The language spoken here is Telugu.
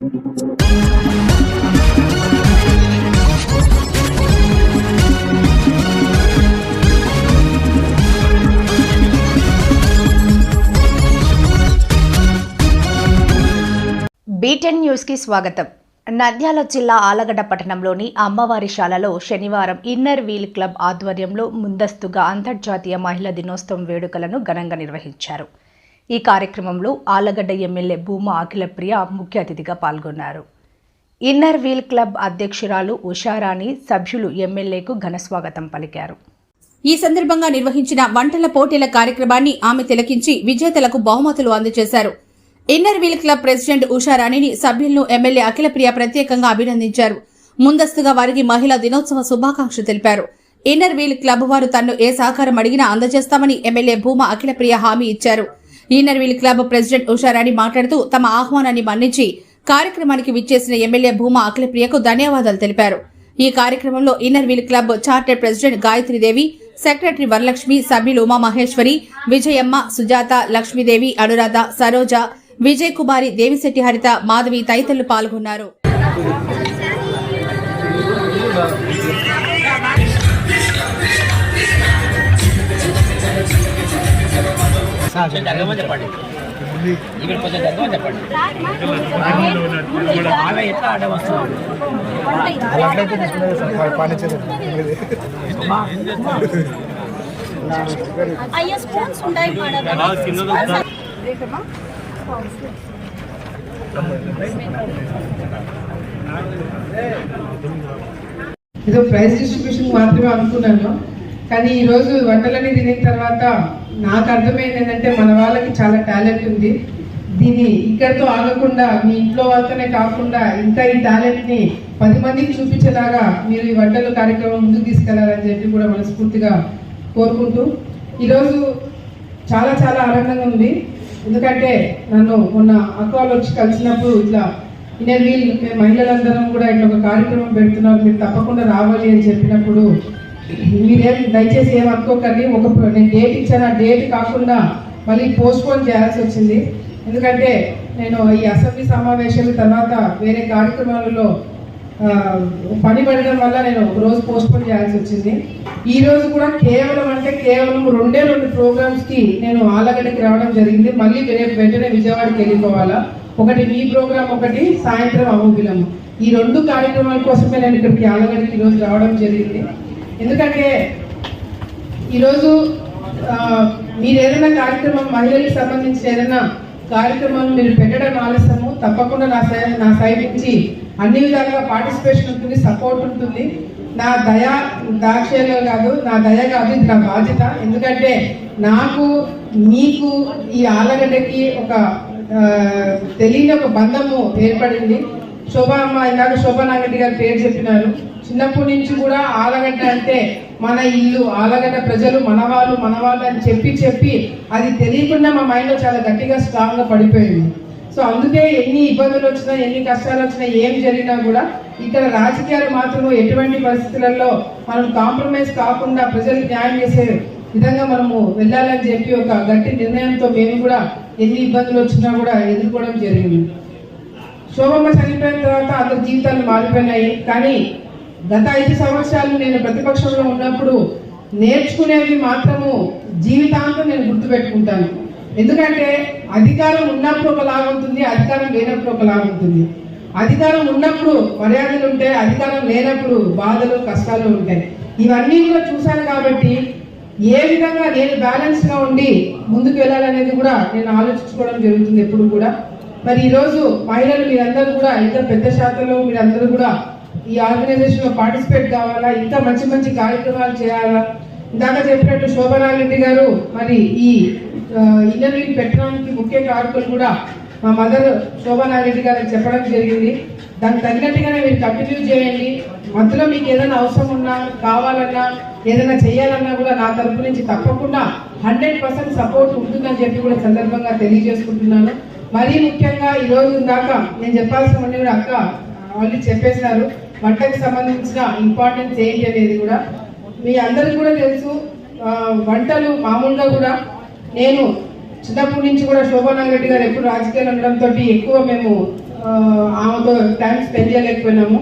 బీటెన్ న్యూస్కి స్వాగతం. నంద్యాల జిల్లా ఆలగడ్డ పట్టణంలోని అమ్మవారి శాలలో శనివారం ఇన్నర్ వీల్ క్లబ్ ఆధ్వర్యంలో ముందస్తుగా అంతర్జాతీయ మహిళా దినోత్సవం వేడుకలను ఘనంగా నిర్వహించారు. ఈ కార్యక్రమంలో ఆలగడ్డ ఎమ్మెల్యే భూమా అఖిలప్రియ ముఖ్య అతిథిగా పాల్గొన్నారు. ఇన్నర్ వీల్ క్లబ్ అధ్యక్షురాలు ఉషారాణి సభ్యులు ఎమ్మెల్యేకు ఘనస్వాగతం పలికారు. ఈ సందర్భంగా నిర్వహించిన వంటల పోటీల కార్యక్రమాన్ని ఆమె తిలకించి విజేతలకు బహుమతులు అందజేశారు. ఇన్నర్ వీల్ క్లబ్ ప్రెసిడెంట్ ఉషారాణిని సభ్యులను ఎమ్మెల్యే అఖిలప్రియ ప్రత్యేకంగా అభినందించారు. ముందస్తుగా వారికి మహిళా దినోత్సవ శుభాకాంక్షలు తెలిపారు. ఇన్నర్ వీల్ క్లబ్ వారు తన్ను ఏ సహకారం అడిగినా అందజేస్తామని ఎమ్మెల్యే భూమా అఖిలప్రియ హామీ ఇచ్చారు. Inner wheel club president Usharani మాట్లాడుతూ తమ ఆహ్వానాన్ని మన్నించి కార్యక్రమానికి విచ్చేసిన ఎమ్మెల్యే భూమా అఖిలప్రియకు ధన్యవాదాలు తెలిపారు. ఈ కార్యక్రమంలో inner wheel club chartered president Gayatridevi secretary Varalakshmi సభ్యులు ఉమా మహేశ్వరి విజయమ్మ సుజాత లక్ష్మీదేవి అనురాధ సరోజ విజయ్ కుమారి దేవిశెట్టి హరిత మాధవి తదితరులు పాల్గొన్నారు. కొంచెం జరగమని చెప్పండి. ఇక్కడ కొంచెం జరగమని చెప్పండి. ఆమె ఎట్లా ఆడ వస్తున్నాడు అలాంటి తీసుకునేది సార్ పానిచ్చేది అయ్యా స్పూన్స్ ఉంటాయి మేడం. ఏదో ప్రైజ్ డిస్ట్రిబ్యూషన్ మాత్రమే అనుకున్నాను. కానీ ఈరోజు వంటలని తినిన తర్వాత నాకు అర్థమైంది ఏంటంటే మన వాళ్ళకి చాలా టాలెంట్ ఉంది. దీన్ని ఇక్కడితో ఆగకుండా మీ ఇంట్లో వాళ్ళతోనే కాకుండా ఇంకా ఈ టాలెంట్ని పది మందికి చూపించేలాగా మీరు ఈ వంటల కార్యక్రమం ముందుకు తీసుకెళ్ళాలని చెప్పి కూడా మనస్ఫూర్తిగా కోరుకుంటూ ఈరోజు చాలా చాలా ఆనందంగా ఉంది. ఎందుకంటే నన్ను మొన్న అక్క వాళ్ళు వచ్చి కలిసినప్పుడు ఇట్లా ఇన్నర్ వీల్ మేము మహిళలందరం కూడా ఇట్లా ఒక కార్యక్రమం పెడుతున్నారు. మీరు తప్పకుండా రావాలి అని చెప్పినప్పుడు మీరేం దయచేసి ఏం అనుకోకండి. ఒక నేను డేట్ ఇచ్చాను. ఆ డేట్ కాకుండా మళ్ళీ పోస్ట్పోన్ చేయాల్సి వచ్చింది. ఎందుకంటే నేను ఈ అసెంబ్లీ సమావేశాల తర్వాత వేరే కార్యక్రమాలలో పని పడడం వల్ల నేను ఒక రోజు పోస్ట్పోన్ చేయాల్సి వచ్చింది. ఈ రోజు కూడా కేవలం అంటే కేవలం రెండే రెండు ప్రోగ్రామ్స్కి నేను ఆలగడ్డకి రావడం జరిగింది. మళ్ళీ రేపు వెంటనే విజయవాడకి వెళ్ళిపోవాలా. ఒకటి మీ ప్రోగ్రామ్ ఒకటి సాయంత్రం అమోబిలము ఈ రెండు కార్యక్రమాల కోసమే నేను ఇక్కడికి ఆలగడ్డకి ఈ రోజు రావడం జరిగింది. ఎందుకంటే ఈరోజు మీరు ఏదైనా కార్యక్రమం మహిళలకు సంబంధించిన ఏదైనా కార్యక్రమం మీరు పెట్టడం ఆలస్యము తప్పకుండా నా సై- నా సైడ్ నుంచి అన్ని విధాలుగా పార్టిసిపేషన్ ఉంటుంది సపోర్ట్ ఉంటుంది. నా దయ దాక్షేలో కాదు నా దయ కాదు ఇది నా బాధ్యత. ఎందుకంటే నాకు మీకు ఈ ఆలగడ్డకి ఒక తెలియని ఒక బంధము ఏర్పడింది. శోభా అమ్మ ఇందాక శోభా గారి పేరు చెప్పినారు. చిన్నప్పటి నుంచి కూడా ఆలగడ్డ అంటే మన ఇల్లు ఆలగడ్డ ప్రజలు మనవాళ్ళు మనవాళ్ళు అని చెప్పి చెప్పి అది తెలియకుండా మా మైండ్లో చాలా గట్టిగా స్ట్రాంగ్గా పడిపోయింది. సో అందుకే ఎన్ని ఇబ్బందులు వచ్చినా ఎన్ని కష్టాలు వచ్చినా ఏం జరిగినా కూడా ఇక్కడ రాజకీయాలు మాత్రం ఎటువంటి పరిస్థితులలో మనం కాంప్రమైజ్ కాకుండా ప్రజలకు న్యాయం చేసే విధంగా మనము వెళ్ళాలని చెప్పి ఒక గట్టి నిర్ణయంతో మేము కూడా ఎన్ని ఇబ్బందులు వచ్చినా కూడా ఎదుర్కోవడం జరిగింది. శోభమ్మ చనిపోయిన తర్వాత అందరి జీవితాలు మారిపోయినాయి. కానీ గత ఐదు సంవత్సరాలు నేను ప్రతిపక్షంలో ఉన్నప్పుడు నేర్చుకునేవి మాత్రము జీవితాంతం నేను గుర్తుపెట్టుకుంటాను. ఎందుకంటే అధికారం ఉన్నప్పుడు ఒకలాగా ఉంటుంది అధికారం లేనప్పుడు ఒకలాగా ఉంటుంది. అధికారం ఉన్నప్పుడు మర్యాదలు ఉంటాయి అధికారం లేనప్పుడు బాధలు కష్టాలు ఉంటాయి. ఇవన్నీ కూడా చూశాను కాబట్టి ఏ విధంగా నేను బ్యాలెన్స్గా ఉండి ముందుకు వెళ్ళాలనేది కూడా నేను ఆలోచించుకోవడం జరుగుతుంది ఎప్పుడు కూడా. మరి ఈరోజు మహిళలు మీరందరూ కూడా ఇంత పెద్ద శాతంలో మీరందరూ కూడా ఈ ఆర్గనైజేషన్లో పార్టిసిపేట్ కావాలా? ఇంత మంచి మంచి కార్యక్రమాలు చేయాలా? ఇందాక చెప్పినట్టు శోభనారెడ్డి గారు మరి ఈ ఇంటర్వ్యూ పెట్టడానికి ముఖ్య కారకులు కూడా మా మదర్ శోభనారెడ్డి గారికి చెప్పడం జరిగింది. దానికి తగినట్టుగానే మీరు కంటిన్యూ చేయండి. మధ్యలో మీకు ఏదైనా అవసరం ఉన్నా కావాలన్నా ఏదైనా చేయాలన్నా కూడా నా తరపు నుంచి తప్పకుండా హండ్రెడ్ పర్సెంట్ సపోర్ట్ ఉంటుందని చెప్పి కూడా సందర్భంగా తెలియజేసుకుంటున్నాను. మరీ ముఖ్యంగా ఈ రోజు దాకా నేను చెప్పాల్సినవన్నీ కూడా అక్క ఆల్రెడీ చెప్పేసినారు. వంటకి సంబంధించిన ఇంపార్టెన్స్ ఏంటి అనేది కూడా. మీ అందరికి కూడా తెలుసు. వంటలు మామూలుగా కూడా నేను చిన్నప్పటి నుంచి కూడా శోభానాథ్ రెడ్డి గారు ఎప్పుడు రాజకీయాలు ఉండడంతో ఎక్కువ మేము ఆమెతో టైం స్పెండ్ చేయలేకపోయినాము.